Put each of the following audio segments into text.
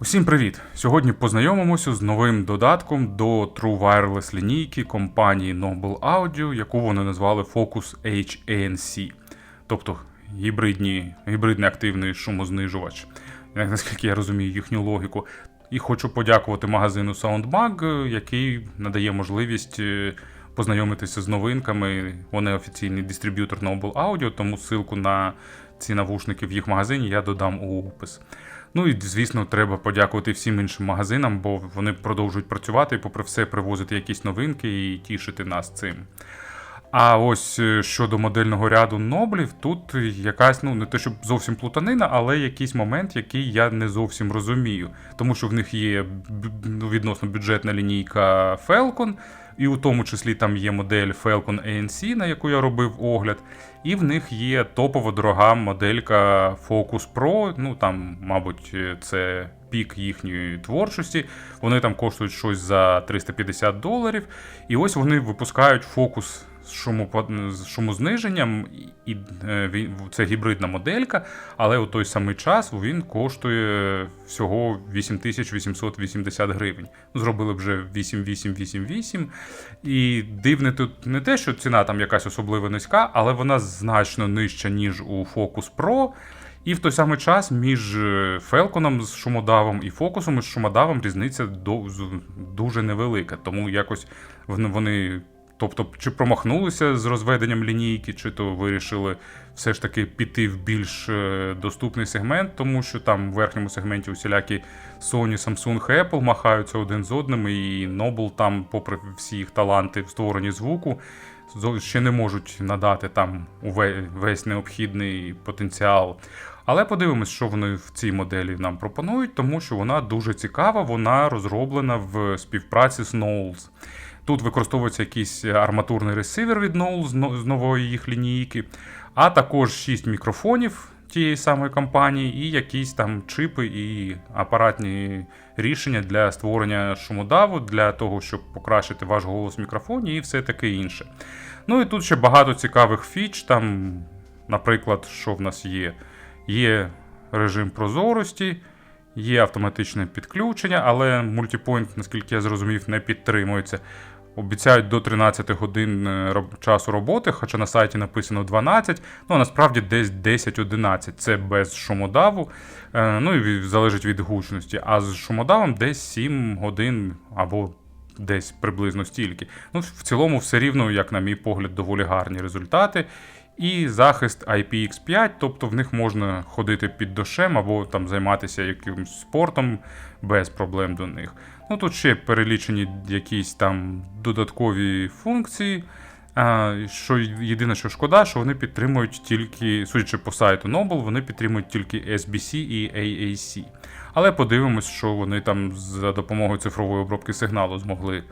Усім привіт! Сьогодні познайомимося з новим додатком до True Wireless лінійки компанії Noble Audio, яку вони назвали Focus H-ANC, тобто гібридні, гібридний активний шумознижувач, наскільки я розумію їхню логіку. І хочу подякувати магазину SoundMag, який надає можливість е, познайомитися з новинками. Вони офіційний дистриб'ютор Noble Audio, тому ссылку на ці навушники в їх магазині я додам у опис. Ну і звісно, треба подякувати всім іншим магазинам, бо вони продовжують працювати попри все, привозити якісь новинки і тішити нас цим. А ось е, щодо модельного ряду Ноблів, тут якась, ну не те, щоб зовсім плутанина, але якийсь момент, який я не зовсім розумію. Тому що в них є ну, відносно бюджетна лінійка Falcon, і у тому числі там є модель Falcon ANC, на яку я робив огляд. І в них є топова дорога моделька Focus Pro. Ну там, мабуть, це пік їхньої творчості. Вони там коштують щось за 350 доларів. І ось вони випускають фокус з шумопо- з шумозниженням, і е, це гібридна моделька, але у той самий час він коштує всього 8880 гривень. Зробили вже 8888. І дивне тут не те, що ціна там якась особливо низька, але вона значно нижча, ніж у Focus Pro. І в той самий час між Falcon з шумодавом і фокусом із шумодавом різниця дуже невелика. Тому якось вони. Тобто, чи промахнулися з розведенням лінійки, чи то вирішили все ж таки піти в більш е, доступний сегмент, тому що там в верхньому сегменті усілякі Sony, Samsung, Apple махаються один з одним, і Noble там, попри всі їх таланти в створенні звуку, ще не можуть надати там весь необхідний потенціал. Але подивимось, що вони в цій моделі нам пропонують, тому що вона дуже цікава, вона розроблена в співпраці з Knowles. Тут використовується якийсь арматурний ресивер від Knowles з нової їх лінійки, а також 6 мікрофонів тієї самої компанії, і якісь там чипи і апаратні рішення для створення шумодаву, для того, щоб покращити ваш голос в мікрофоні і все таке інше. Ну і тут ще багато цікавих фіч. Там, наприклад, що в нас є? Є режим прозорості, є автоматичне підключення, але мультипойнт, наскільки я зрозумів, не підтримується. Обіцяють до 13 годин е, часу роботи, хоча на сайті написано 12, ну а насправді десь 10-11. Це без шумодаву, е, ну і залежить від гучності. А з шумодавом десь 7 годин або десь приблизно стільки. Ну, в цілому, все рівно, як на мій погляд, доволі гарні результати. І захист IPX5, тобто в них можна ходити під дощем або там займатися якимось спортом без проблем до них. Ну тут ще перелічені якісь там додаткові функції. Що єдине, що шкода, що вони підтримують тільки, судячи по сайту Noble, вони підтримують тільки SBC і AAC. Але подивимось, що вони там за допомогою цифрової обробки сигналу змогли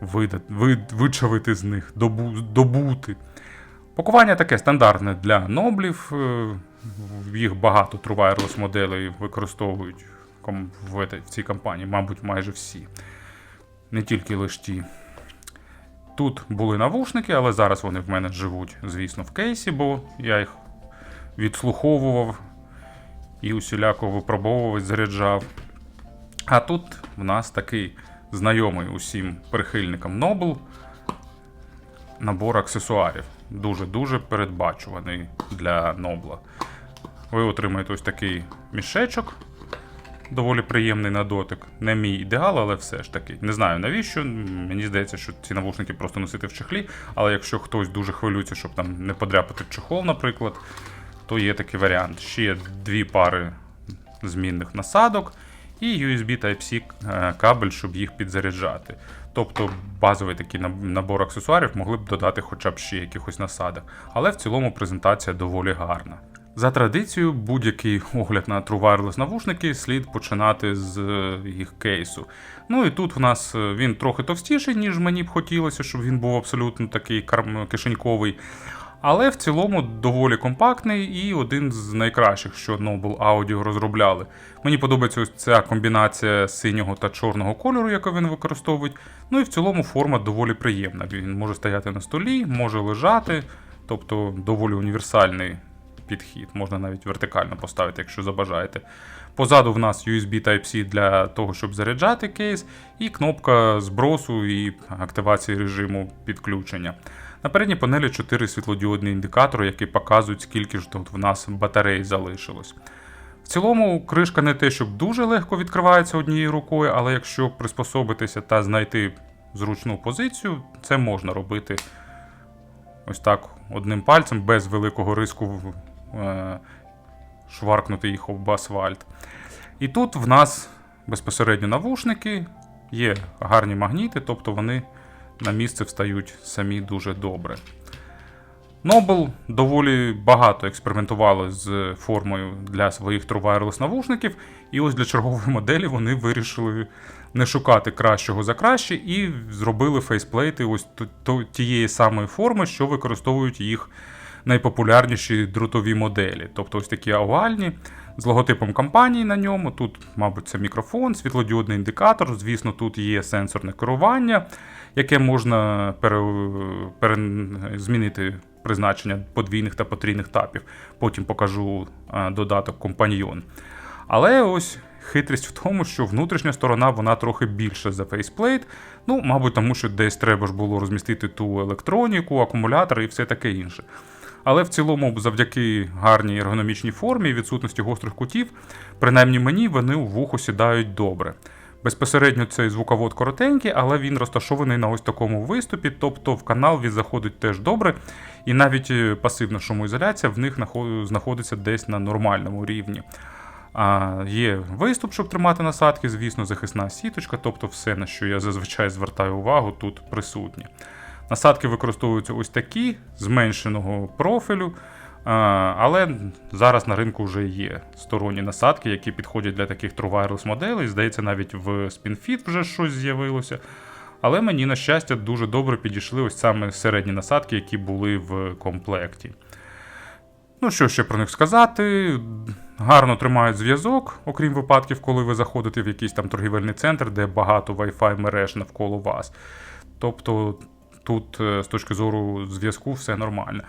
видати, вичавити з них, добу, добути. Пакування таке стандартне для ноблів. е, Їх багато True Wireless моделей використовують в, цій компанії, мабуть, майже всі. Не тільки лише ті. Тут були навушники, але зараз вони в мене живуть, звісно, в кейсі, бо я їх відслуховував і усіляко випробовував, заряджав. А тут в нас такий знайомий усім прихильникам Noble набор аксесуарів. Дуже-дуже передбачуваний для Нобла. Ви отримаєте ось такий мішечок, доволі приємний на дотик. Не мій ідеал, але все ж таки. Не знаю навіщо. Мені здається, що ці навушники просто носити в чехлі. Але якщо хтось дуже хвилюється, щоб там не подряпати чехол, наприклад, то є такий варіант. Ще дві пари змінних насадок і USB Type-C е, кабель, щоб їх підзаряджати. Тобто базовий такий набор аксесуарів могли б додати хоча б ще якихось насадок. Але в цілому презентація доволі гарна. За традицією, будь-який огляд на True Wireless навушники слід починати з е, їх кейсу. Ну і тут в нас е, він трохи товстіший, ніж мені б хотілося, щоб він був абсолютно такий кишеньковий. Але в цілому доволі компактний і один з найкращих, що Noble Audio розробляли. Мені подобається ось ця комбінація синього та чорного кольору, яку він використовує. Ну і в цілому форма доволі приємна. Він може стояти на столі, може лежати, тобто доволі універсальний підхід. Можна навіть вертикально поставити, якщо забажаєте. Позаду в нас USB Type-C для того, щоб заряджати кейс, і кнопка збросу і активації режиму підключення. На передній панелі 4 світлодіодні індикатори, які показують, скільки ж тут в нас батарей залишилось. В цілому, кришка не те, щоб дуже легко відкривається однією рукою, але якщо приспособитися та знайти зручну позицію, це можна робити ось так одним пальцем, без великого риску е, шваркнути їх об асфальт. І тут в нас безпосередньо навушники, є гарні магніти, тобто вони на місце встають самі дуже добре. Noble доволі багато експериментували з формою для своїх True Wireless навушників, і ось для чергової моделі вони вирішили не шукати кращого за краще і зробили фейсплейти ось тієї самої форми, що використовують їх найпопулярніші дротові моделі. Тобто ось такі овальні з логотипом компанії на ньому. Тут, мабуть, це мікрофон, світлодіодний індикатор. Звісно, тут є сенсорне керування, яке можна пере, пере, змінити призначення подвійних та потрійних тапів. Потім покажу додаток компаньйон. Але ось хитрість в тому, що внутрішня сторона вона трохи більша за фейсплейт. Ну, мабуть, тому що десь треба ж було розмістити ту електроніку, акумулятор і все таке інше. Але в цілому, завдяки гарній ергономічній формі і відсутності гострих кутів, принаймні мені вони у вухо сідають добре. Безпосередньо цей звуковод коротенький, але він розташований на ось такому виступі, тобто в канал він заходить теж добре, і навіть е, пасивна шумоізоляція в них знаходиться десь на нормальному рівні. А, є виступ, щоб тримати насадки, звісно, захисна сіточка, тобто все, на що я зазвичай звертаю увагу, тут присутнє. Насадки використовуються ось такі, зменшеного профілю, але зараз на ринку вже є сторонні насадки, які підходять для таких True Wireless моделей. Здається, навіть в SpinFit вже щось з'явилося. Але мені, на щастя, дуже добре підійшли ось саме середні насадки, які були в комплекті. Ну, що ще про них сказати? Гарно тримають зв'язок, окрім випадків, коли ви заходите в якийсь там торгівельний центр, де багато Wi-Fi мереж навколо вас. Тобто тут е, з точки зору зв'язку все нормально.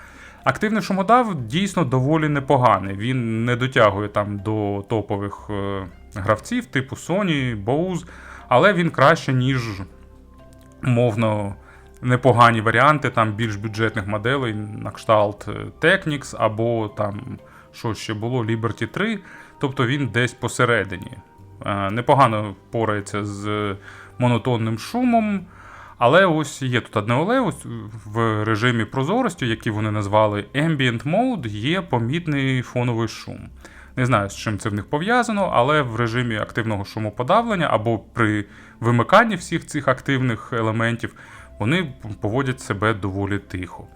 Активний шумодав дійсно доволі непоганий. Він не дотягує там до топових е, гравців, типу Sony, Bose, але він краще, ніж мовно непогані варіанти там більш бюджетних моделей на кшталт е, Technics або там що ще було Liberty 3. Тобто він десь посередині. Е, Непогано порається з монотонним шумом. Але ось є тут одне але, ось в режимі прозорості, який вони назвали Ambient Mode, є помітний фоновий шум. Не знаю, з чим це в них пов'язано, але в режимі активного шумоподавлення або при вимиканні всіх цих активних елементів вони поводять себе доволі тихо.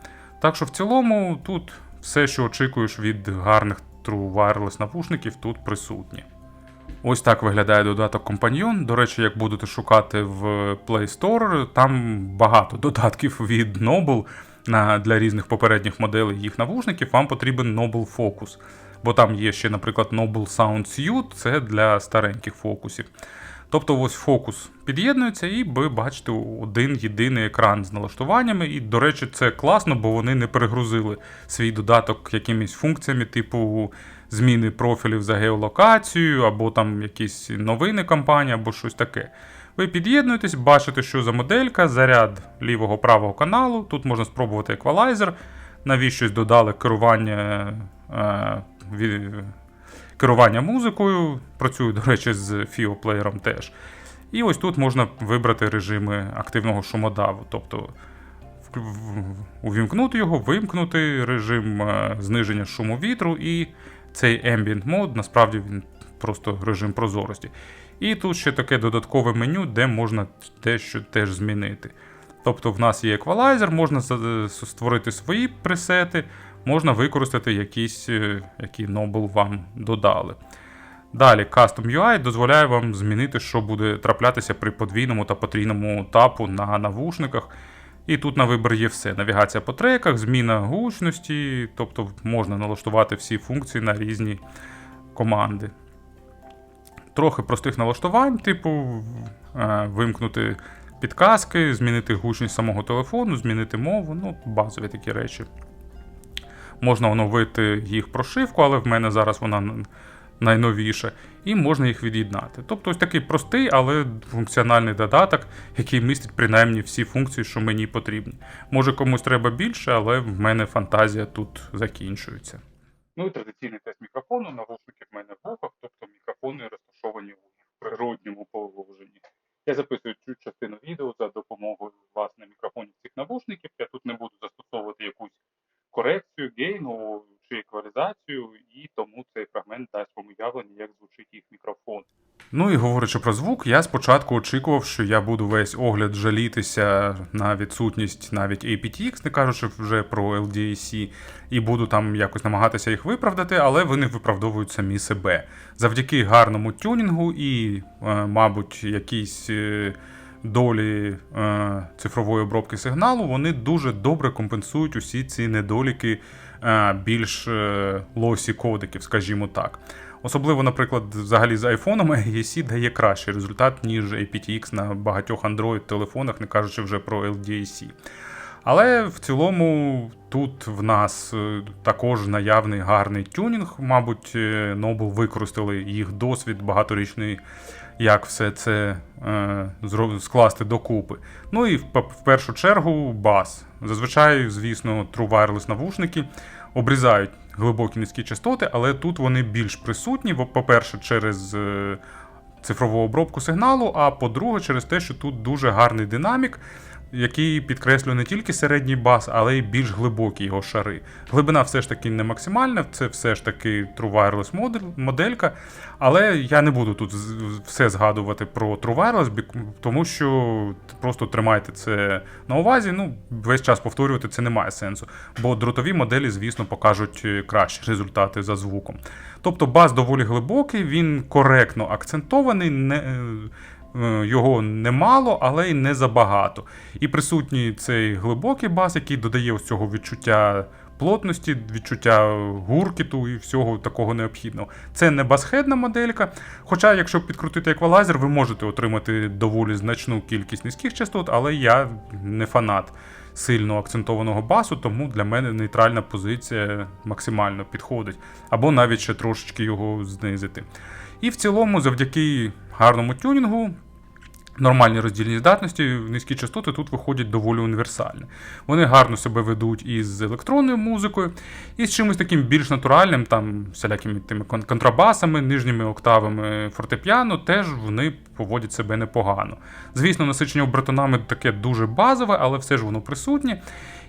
Так що в цілому тут все, що очікуєш від гарних True Wireless навушників, тут присутнє. Ось так виглядає додаток Companion. До речі, як будете шукати в Play Store, там багато додатків від Noble на, для різних попередніх моделей їх навушників. Вам потрібен Noble Focus. Бо там є ще, наприклад, Noble Sound Suite, це для стареньких фокусів. Тобто ось фокус під'єднується, і ви бачите один єдиний екран з налаштуваннями. І, до речі, це класно, бо вони не перегрузили свій додаток якимись функціями, типу зміни профілів за геолокацією, або там якісь новини компанії, або щось таке. Ви під'єднуєтесь, бачите, що за моделька, заряд лівого правого каналу. Тут можна спробувати еквалайзер. Навіщось додали керування. Е, керування музикою. Працюю, до речі, з FIO плеєром теж. І ось тут можна вибрати режими активного шумодаву. Тобто увімкнути його, вимкнути режим е, зниження шуму вітру, і цей Ambient Mode, насправді він просто режим прозорості. І тут ще таке додаткове меню, де можна дещо теж змінити. Тобто в нас є еквалайзер, можна створити свої пресети, можна використати якісь, е, які Noble вам додали. Далі, Custom UI дозволяє вам змінити, що буде траплятися при подвійному та потрійному тапу на навушниках. І тут на вибір є все: навігація по треках, зміна гучності, тобто можна налаштувати всі функції на різні команди. Трохи простих налаштувань, типу е, вимкнути підказки, змінити гучність самого телефону, змінити мову, ну, базові такі речі. Можна оновити їх прошивку, але в мене зараз вона н- найновіша, і можна їх від'єднати. Тобто ось такий простий, але функціональний додаток, який містить принаймні всі функції, що мені потрібні. Може комусь треба більше, але в мене фантазія тут закінчується. Ну і традиційний тест мікрофону, навушники в мене в вухах, тобто мікрофони розташовані у природньому положенні. Я записую цю частину відео за допомогою власне мікрофонів цих навушників. Я тут не буду застосовувати якусь корекцію, гейну чи еквалізацію, і тому цей фрагмент дасть вам уявлення, як звучить їх мікрофон. Ну і говорячи про звук, я спочатку очікував, що я буду весь огляд жалітися на відсутність навіть aptX, не кажучи вже про LDAC, і буду там якось намагатися їх виправдати, але вони виправдовують самі себе. Завдяки гарному тюнінгу і, е, мабуть, якійсь е, долі е, цифрової обробки сигналу, вони дуже добре компенсують усі ці недоліки більш лосі кодиків, скажімо так. Особливо, наприклад, взагалі з айфонами AEC дає кращий результат, ніж aptX на багатьох Android-телефонах, не кажучи вже про LDAC. Але в цілому тут в нас е, також наявний гарний тюнінг. Мабуть, е, Noble використали їх досвід багаторічний, як все це е, скласти докупи. Ну і в першу чергу бас. Зазвичай, звісно, True Wireless навушники обрізають глибокі низькі частоти, але тут вони більш присутні. По-перше, через е, цифрову обробку сигналу, а по-друге, через те, що тут дуже гарний динамік, який підкреслює не тільки середній бас, але й більш глибокі його шари. Глибина все ж таки не максимальна, це все ж таки True Wireless модель, моделька. Але я не буду тут все згадувати про True Wireless, тому що просто тримайте це на увазі. Ну, весь час повторювати це немає сенсу. Бо дротові моделі, звісно, покажуть е, кращі результати за звуком. Тобто бас доволі глибокий, він коректно акцентований. Не, е, його немало, але й не забагато. І присутній цей глибокий бас, який додає ось цього відчуття плотності, відчуття гуркіту і всього такого необхідного. Це не басхедна моделька. Хоча, якщо підкрутити еквалайзер, ви можете отримати доволі значну кількість низьких частот, але я не фанат сильно акцентованого басу, тому для мене нейтральна позиція максимально підходить. Або навіть ще трошечки його знизити. І в цілому, завдяки гарному тюнінгу, нормальні роздільні здатності, низькі частоти тут виходять доволі універсальні. Вони гарно себе ведуть із електронною музикою, і з чимось таким більш натуральним, там всілякими тими контрабасами, нижніми октавами фортепіано, теж вони поводять себе непогано. Звісно, насичення обертонами таке дуже базове, але все ж воно присутнє.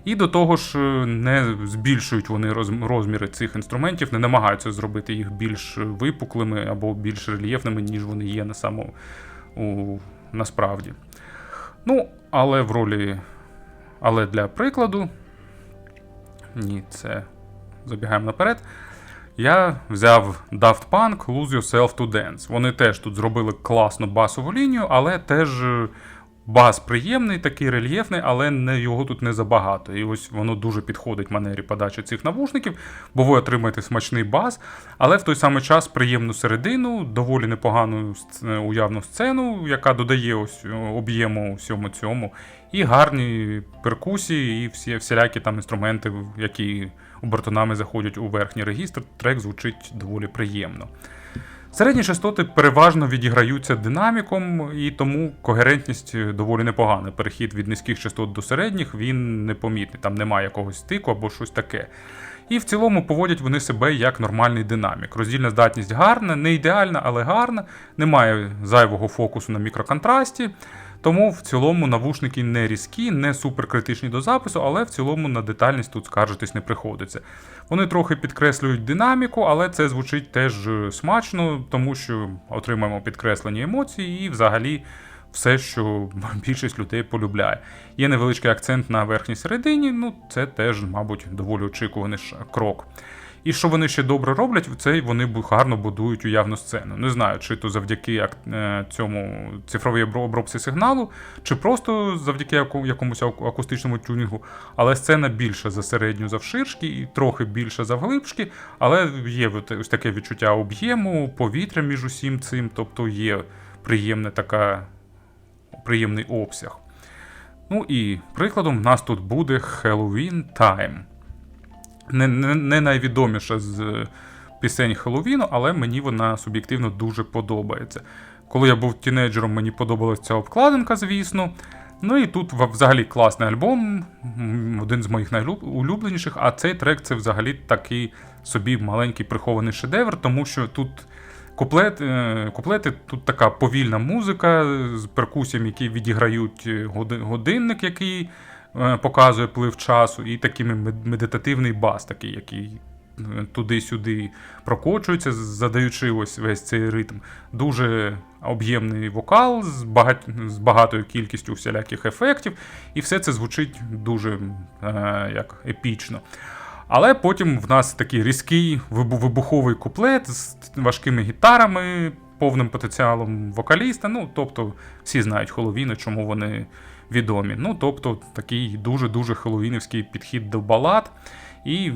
І до того ж, е, не збільшують вони розміри цих інструментів, не намагаються зробити їх більш випуклими або більш рельєфними, ніж вони є на самому у, насправді. Ну, але в ролі. Але для прикладу. Ні, це забігаємо наперед. Я взяв Daft Punk Lose Yourself to Dance. Вони теж тут зробили класну басову лінію, але теж е, бас приємний, такий рельєфний, але не, його тут не забагато. І ось воно дуже підходить манері подачі цих навушників, бо ви отримаєте смачний бас, але в той самий час приємну середину, доволі непогану уявну сцену, яка додає ось е, об'єму всьому цьому, і гарні перкусії, і всі всілякі там інструменти, які обертонами заходять у верхній регістр. Трек звучить доволі приємно. Середні частоти переважно відіграються динаміком, і тому когерентність е, доволі непогана. Перехід від низьких частот до середніх він непомітний, там немає якогось стику або щось таке. І в цілому поводять вони себе як нормальний динамік. Роздільна здатність гарна, не ідеальна, але гарна, немає зайвого фокусу на мікроконтрасті. Тому в цілому навушники не різкі, не суперкритичні до запису, але в цілому на детальність тут скаржитись не приходиться. Вони трохи підкреслюють динаміку, але це звучить теж е, смачно, тому що отримаємо підкреслені емоції і взагалі все, що більшість людей полюбляє. Є невеличкий акцент на верхній середині, ну це теж, мабуть, доволі очікуваний крок. І що вони ще добре роблять, це вони гарно будують уявну сцену. Не знаю, чи то завдяки е, цьому цифровій обробці сигналу, чи просто завдяки якомусь акустичному тюнінгу. Але сцена більша за середню завширшки і трохи більша завглибшки, але є ось таке відчуття об'єму, повітря між усім цим, тобто є приємна така, приємний обсяг. Ну і прикладом в нас тут буде Halloween Time. Не, не, не найвідоміша з е, пісень Хеллоуіну, але мені вона суб'єктивно дуже подобається. Коли я був тінейджером, мені подобалася ця обкладинка, звісно. Ну і тут взагалі класний альбом, один з моїх найулюбленіших, а цей трек це взагалі такий собі маленький прихований шедевр, тому що тут куплет, е, куплети, тут така повільна музика з перкусіями, які відіграють е, годинник, який показує плив часу, і такий медитативний бас, такий, який е, туди-сюди прокочується, задаючи ось весь цей ритм. Дуже об'ємний вокал з, багать... з багатою кількістю всіляких ефектів, і все це звучить дуже е, як епічно. Але потім в нас такий різкий вибуховий куплет з важкими гітарами, повним потенціалом вокаліста. Ну, тобто, всі знають Хеллоуіни, чому вони відомі. Ну, тобто, такий дуже-дуже хеллоуінівський підхід до балад. І,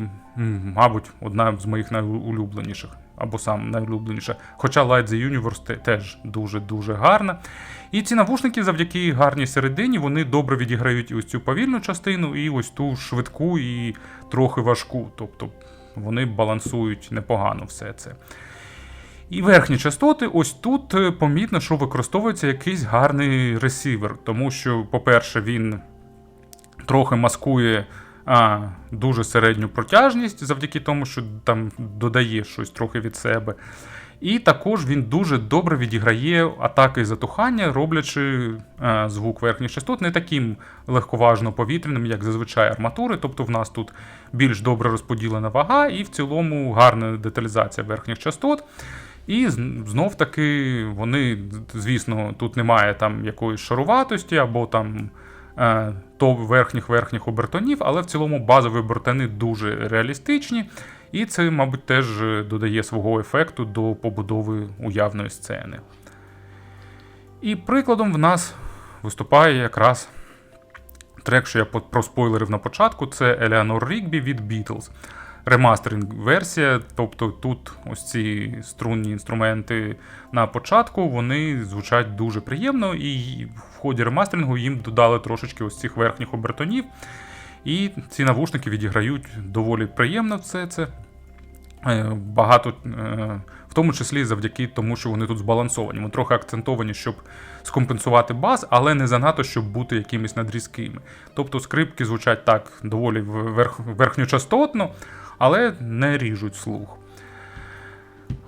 мабуть, одна з моїх найулюбленіших, або сам найулюбленіша. Хоча Light the Universe теж дуже-дуже гарна. І ці навушники завдяки гарній середині вони добре відіграють і ось цю повільну частину, і ось ту швидку і трохи важку. Тобто вони балансують непогано все це. І верхні частоти, ось тут е, помітно, що використовується якийсь гарний ресівер, тому що, по-перше, він трохи маскує а, дуже середню протяжність завдяки тому, що там додає щось трохи від себе. І також він дуже добре відіграє атаки і затухання, роблячи е, звук верхніх частот не таким легковажно повітряним, як зазвичай арматури. Тобто в нас тут більш добре розподілена вага, і в цілому гарна деталізація верхніх частот. І знов таки вони, звісно, тут немає там якоїсь шаруватості або там е, то верхніх верхніх обертонів, але в цілому базові обертони дуже реалістичні, і це, мабуть, теж додає свого ефекту до побудови уявної сцени. І прикладом в нас виступає якраз трек, що я по- проспойлерив на початку, це Eleanor Rigby від Beatles. Ремастеринг-версія, тобто тут ось ці струнні інструменти на початку, вони звучать дуже приємно, і в ході ремастерингу їм додали трошечки ось цих верхніх обертонів. І ці навушники відіграють доволі приємно все це. Е, Багато, е, в тому числі завдяки тому, що вони тут збалансовані. Вони трохи акцентовані, щоб скомпенсувати бас, але не занадто, щоб бути якимись надрізкими. Тобто скрипки звучать так доволі верх, верхньочастотно, але не ріжуть слух.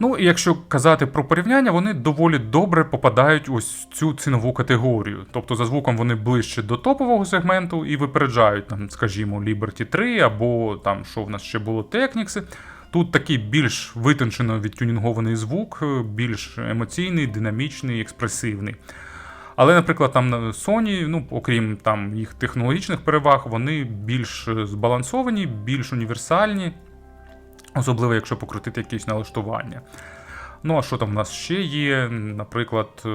Ну, і якщо казати про порівняння, вони доволі добре попадають ось цю цінову категорію. Тобто за звуком вони ближче до топового сегменту і випереджають, там, скажімо, Liberty 3 або там, що в нас ще було Technics. Тут такий більш витончено відтюнінгований звук, більш емоційний, динамічний, експресивний. Але, наприклад, там на Sony, ну, окрім там їх технологічних переваг, вони більш е, збалансовані, більш універсальні, особливо якщо покрутити якісь налаштування. Ну, а що там в нас ще є? Наприклад, е,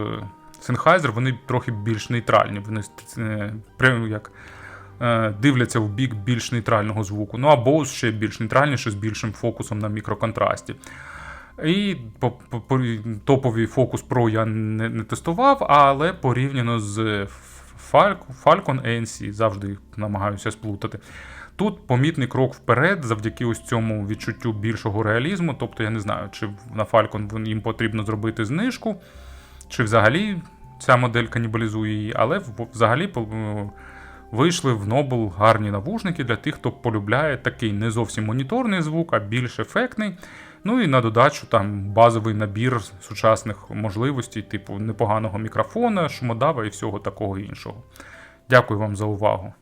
Sennheiser, вони трохи більш нейтральні. Вони е, прям як е, дивляться в бік більш нейтрального звуку. Ну, а Bose ще більш нейтральніше, з більшим фокусом на мікроконтрасті. І по, по, по, топовий Focus Pro я не, не тестував, але порівняно з Falcon, ANC, завжди їх намагаюся сплутати. Тут помітний крок вперед завдяки ось цьому відчуттю більшого реалізму. Тобто, я не знаю, чи на Falcon їм потрібно зробити знижку, чи взагалі ця модель канібалізує її, але взагалі е, вийшли в Noble гарні навушники для тих, хто полюбляє такий не зовсім моніторний звук, а більш ефектний. Ну і на додачу там базовий набір сучасних можливостей, типу непоганого мікрофона, шумодава і всього такого іншого. Дякую вам за увагу.